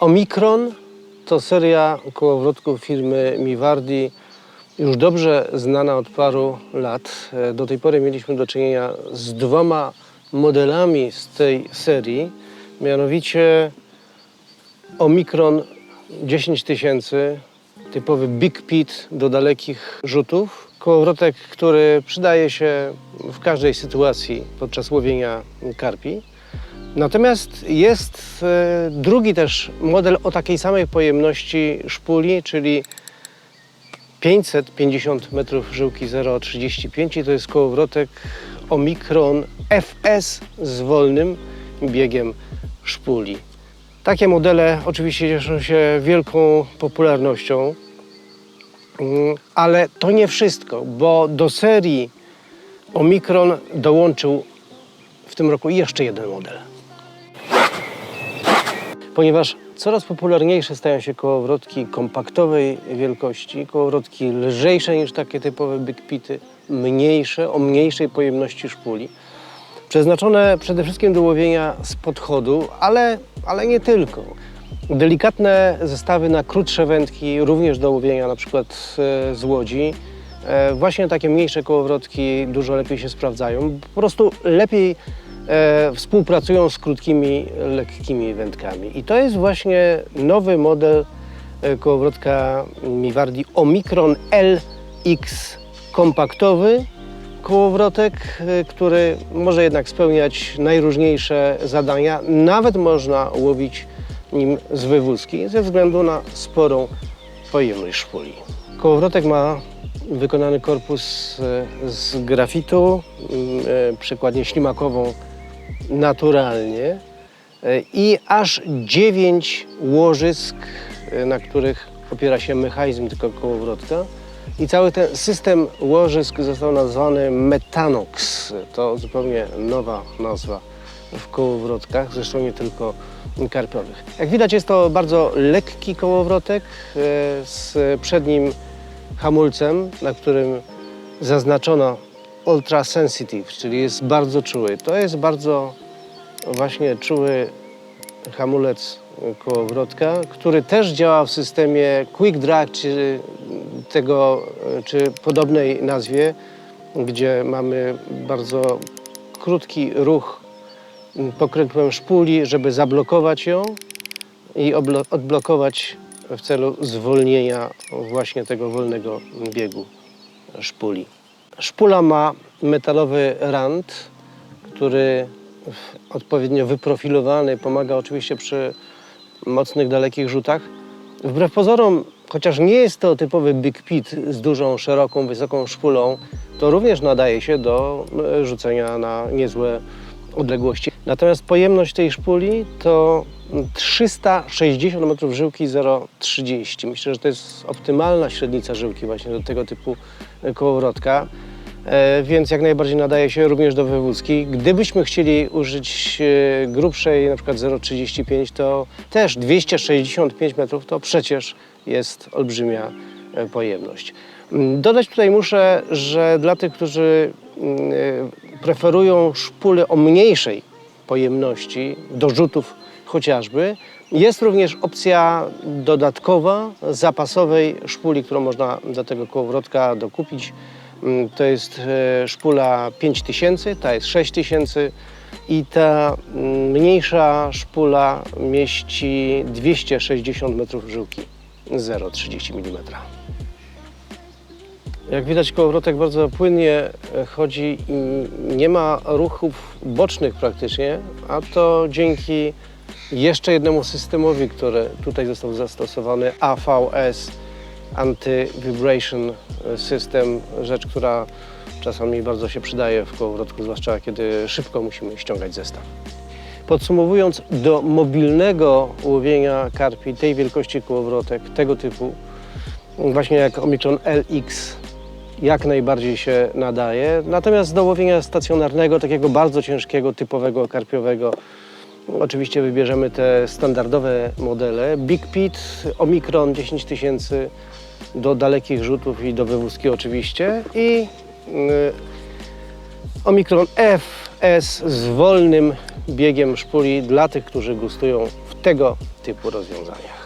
Omikron to seria kołowrotków firmy Miwardi, już dobrze znana od paru lat. E, Do tej pory mieliśmy do czynienia z dwoma modelami z tej serii, mianowicie Omikron 10 tysięcy, typowy Big Pit do dalekich rzutów. Kołowrotek, który przydaje się w każdej sytuacji podczas łowienia karpi. Natomiast jest e, drugi też model o takiej samej pojemności szpuli, czyli 550 metrów żyłki 0,35 i to jest kołowrotek Omikron FS z wolnym biegiem szpuli. Takie modele oczywiście cieszą się wielką popularnością, Mm, ale to nie wszystko, bo do serii Omikron dołączył w tym roku jeszcze jeden model. Ponieważ coraz popularniejsze stają się kołowrotki kompaktowej wielkości, kołowrotki lżejsze niż takie typowe big pity, mniejsze, o mniejszej pojemności szpuli, przeznaczone przede wszystkim do łowienia z podchodu, ale, ale nie tylko. Delikatne zestawy na krótsze wędki, również do łowienia na przykład e, z łodzi. E, Właśnie takie mniejsze kołowrotki dużo lepiej się sprawdzają. Po prostu lepiej e, współpracują z krótkimi, lekkimi wędkami. I to jest właśnie nowy model e, kołowrotka Miwardi Omikron LX kompaktowy. Kołowrotek, który może jednak spełniać najróżniejsze zadania. Nawet można łowić nim z wywózki ze względu na sporą pojemność szpuli. Kołowrotek ma wykonany korpus e, z grafitu, e, przekładnię ślimakową naturalnie e, i aż dziewięć łożysk, na których opiera się mechanizm tego kołowrotka. I cały ten system łożysk został nazwany Metanox. To zupełnie nowa nazwa w kołowrotkach, zresztą nie tylko karpiowych. Jak widać jest to bardzo lekki kołowrotek z przednim hamulcem, na którym zaznaczono Ultra Sensitive, czyli jest bardzo czuły. To jest bardzo właśnie czuły hamulec kołowrotka, który też działa w systemie Quick Drag, czy tego, czy podobnej nazwie, gdzie mamy bardzo krótki ruch pokrętłem szpuli, żeby zablokować ją i odblokować w celu zwolnienia właśnie tego wolnego biegu szpuli. Szpula ma metalowy rand, który odpowiednio wyprofilowany pomaga oczywiście przy mocnych, dalekich rzutach. Wbrew pozorom, chociaż nie jest to typowy big pit z dużą, szeroką, wysoką szpulą, to również nadaje się do e, rzucenia na niezłe odległości. Natomiast pojemność tej szpuli to 360 metrów żyłki 0,30. Myślę, że to jest optymalna średnica żyłki właśnie do tego typu e, kołowrotka. E, więc jak najbardziej nadaje się również do wywózki. Gdybyśmy chcieli użyć e, grubszej, na przykład 0,35, to też 265 metrów to przecież jest olbrzymia pojemność. Mm, Dodać tutaj muszę, że dla tych, którzy preferują szpule o mniejszej pojemności, do rzutów chociażby, jest również opcja dodatkowa zapasowej szpuli, którą można do tego kołowrotka dokupić. Mm, To jest e, szpula 5000, ta jest 6000 i ta mm, mniejsza szpula mieści 260 metrów żyłki 0,30 mm. Jak widać kołowrotek bardzo płynnie e, chodzi i nie ma ruchów bocznych praktycznie, a to dzięki jeszcze jednemu systemowi, który tutaj został zastosowany, AVS Anti-Vibration System, rzecz, która czasami bardzo się przydaje w kołowrotku, zwłaszcza kiedy szybko musimy ściągać zestaw. Podsumowując, do mobilnego łowienia karpi tej wielkości kołowrotek, tego typu, właśnie jak Omikron LX, jak najbardziej się nadaje. Natomiast do łowienia stacjonarnego, takiego bardzo ciężkiego, typowego karpiowego, oczywiście wybierzemy te standardowe modele. Big Pit, Omikron 10 tysięcy do dalekich rzutów i do wywózki oczywiście i y, Omikron FS z wolnym biegiem szpuli dla tych, którzy gustują w tego typu rozwiązaniach.